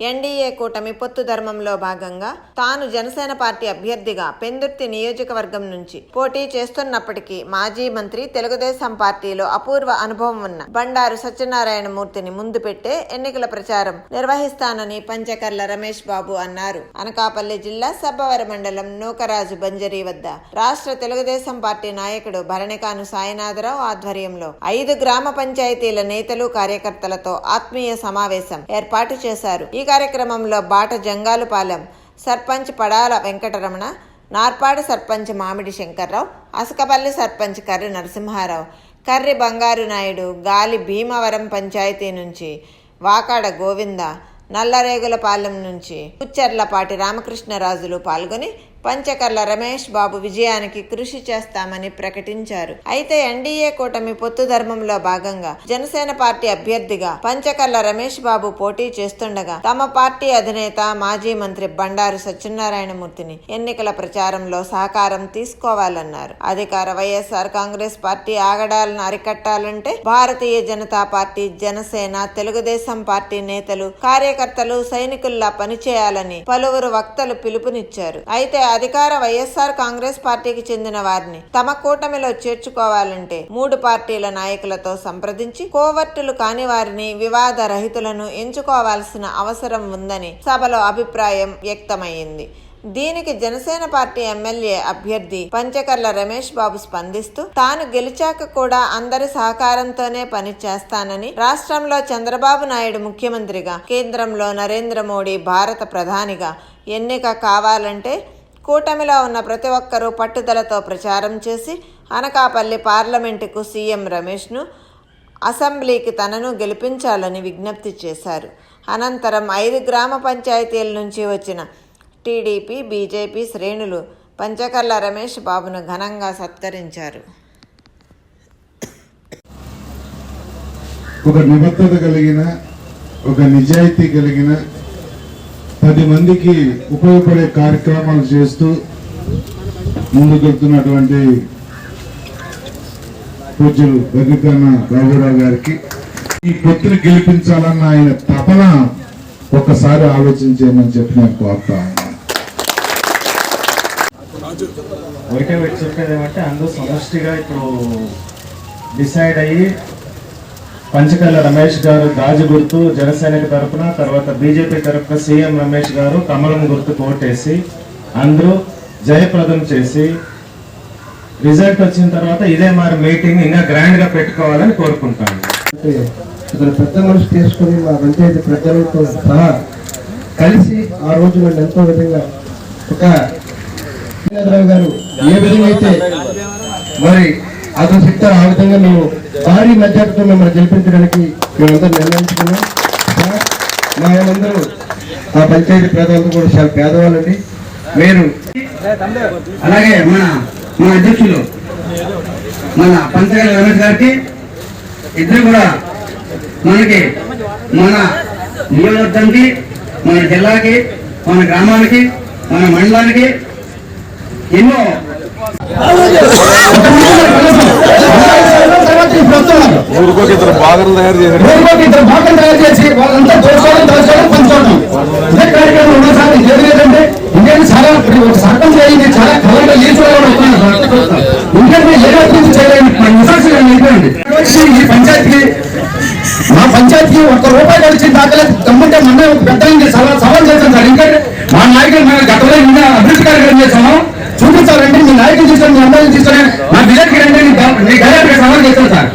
NDA కూటమి పొత్తు ధర్మంలో భాగంగా తాను జనసేన పార్టీ అభ్యర్థిగా పెందుర్తి నియోజకవర్గం నుంచి పోటీ చేస్తున్నప్పటికీ మాజీ మంత్రి తెలుగుదేశం పార్టీలో అపూర్వ అనుభవం ఉన్న బండారు సత్యనారాయణ మూర్తిని ముందు పెట్టే ఎన్నికల ప్రచారం నిర్వహిస్తానని పంచకర్ల రమేష్ బాబు అన్నారు. అనకాపల్లి జిల్లా సబ్బవర మండలం నూకరాజు బంజరీ వద్ద రాష్ట్ర తెలుగుదేశం పార్టీ నాయకుడు భరణికాను సాయినాథరావు ఆధ్వర్యంలో ఐదు గ్రామ పంచాయతీల నేతలు కార్యకర్తలతో ఆత్మీయ సమావేశం ఏర్పాటు చేశారు. ఈ కార్యక్రమంలో బాట జంగాలుపాలెం సర్పంచ్ పడాల వెంకటరమణ నార్పాడు సర్పంచ్ మామిడి శంకర్రావు అసకపల్లి సర్పంచ్ కర్రి నరసింహారావు కర్రి బంగారు నాయుడు గాలి భీమవరం పంచాయతీ నుంచి వాకాడ గోవింద నల్లరేగులపాలెం నుంచి పుచ్చర్లపాటి రామకృష్ణరాజులు పాల్గొని పంచకర్ల రమేష్ బాబు విజయానికి కృషి చేస్తామని ప్రకటించారు. అయితే ఎన్డీఏ కూటమి పొత్తు ధర్మంలో భాగంగా జనసేన పార్టీ అభ్యర్థిగా పంచకర్ల రమేష్ బాబు పోటీ చేస్తుండగా తమ పార్టీ అధినేత మాజీ మంత్రి బండారు సత్యనారాయణమూర్తిని ఎన్నికల ప్రచారంలో సహకారం తీసుకోవాలన్నారు. అధికార వైఎస్ఆర్ కాంగ్రెస్ పార్టీ ఆగడాలను అరికట్టాలంటే భారతీయ జనతా పార్టీ జనసేన తెలుగుదేశం పార్టీ నేతలు కార్యకర్తలు సైనికుల్లా పనిచేయాలని పలువురు వక్తలు పిలుపునిచ్చారు. అయితే అధికార వైఎస్ఆర్ కాంగ్రెస్ పార్టీకి చెందిన వారిని తమ కూటమిలో చేర్చుకోవాలంటే మూడు పార్టీల నాయకులతో సంప్రదించి కోవర్టులు కాని వారిని వివాద రహితులను ఎంచుకోవాల్సిన అవసరం ఉందని సభలో అభిప్రాయం వ్యక్తమైంది దీనికి జనసేన పార్టీ ఎమ్మెల్యే అభ్యర్థి పంచకర్ల రమేష్ బాబు స్పందిస్తూ తాను గెలిచాక కూడా అందరి సహకారంతోనే పని చేస్తానని రాష్ట్రంలో చంద్రబాబు నాయుడు ముఖ్యమంత్రిగా కేంద్రంలో నరేంద్ర మోడీ భారత ప్రధానిగా ఎన్నిక కావాలంటే కూటమిలో ఉన్న ప్రతి ఒక్కరూ పట్టుదలతో ప్రచారం చేసి అనకాపల్లి పార్లమెంటుకు సీఎం రమేష్ను అసెంబ్లీకి తనను గెలిపించాలని విజ్ఞప్తి చేశారు. అనంతరం ఐదు గ్రామ పంచాయతీల నుంచి వచ్చిన టీడీపీ బీజేపీ శ్రేణులు పంచకర్ల రమేష్ బాబును ఘనంగా సత్కరించారు. ఒక నిబద్ధత కలిగిన ఒక నిజాయితీ కలిగిన పది మందికి ఉపయోగపడే కార్యక్రమాలు చేస్తూ ముందుకెళ్తున్నటువంటి పూజ్యులు బగ్గికన్న బాబురావు గారికి ఈ పొత్తుని గెలిపించాలన్న ఆయన తపన ఒక్కసారి ఆలోచించేయమని చెప్పి నేను కోరుతా ఉన్నాను. ఒకటే చెప్పేది ఏమంటే అందరూ సమష్టిగా ఇప్పుడు డిసైడ్ అయ్యి పంచకల్ల రమేష్ గారు గాజు గుర్తు జనసేనకి తరపున తర్వాత బీజేపీ తరపున సీఎం రమేష్ గారు కమలం గుర్తు కోటేసి అందరూ జయప్రదం చేసి రిజల్ట్ వచ్చిన తర్వాత ఇదే మరి మీటింగ్ ఇంకా గ్రాండ్గా పెట్టుకోవాలని కోరుకుంటాను. ఇతను పెద్ద మనిషి తీసుకుని మా పంచాయతీ ప్రజలతో సహా కలిసి ఆ రోజు నన్ను ఎంతో విధంగా ఒక రావు గారు ఏ విధంగా అయితే మరి అతను చెప్తారు ఆ విధంగా మేము భారీ మెజార్టీతో మిమ్మల్ని గెలిపించడానికి మేమందరూ నిర్ణయించుకున్నాం. మా వాళ్ళందరూ ఆ పంచాయతీ పేదవాళ్ళు కూడా చాలా పేదవాళ్ళండి. మీరు అలాగే మన మన అధ్యక్షులు మన పంచగల రమేష్ గారికి ఇద్దరు కూడా మనకి మన నియోజకవర్గానికి మన జిల్లాకి మన గ్రామానికి మన మండలానికి ఎన్నో ఊరికోటి ఇద్దరు బాగా తయారు చేశారు. రోజుకోటి ఇద్దరు భాగం తయారు చేసి వాళ్ళంతా దోచుకోవడం దోచుకోవడం పంచుకోవడం. ఇదే కార్యక్రమం లేదంటే ఇంకేంటి చాలా సర్పంచ్ చాలా కలగా లీచుకోవడం ఇంకేంటి ఏ రకం చేయలేదు అయిపోయింది. ఈ పంచాయతీకి మా పంచాయతీకి ఒక్క రూపాయి కలిసి దాఖలా దమ్ముంటే పెద్ద సవాల్ సవాల్ చేశాం సార్. ఎందుకంటే మా నాయకులు మేము గతంలో ఇంకా అభివృద్ధి కార్యక్రమం చేసాము చూపించాలంటే మీ నాయకులు తీసుకొని మీ అమ్మాయిలు తీసుకొని మా విలేజ్కి రండి నీ డైరెక్ట్గా సవాల్ చేస్తాను సార్.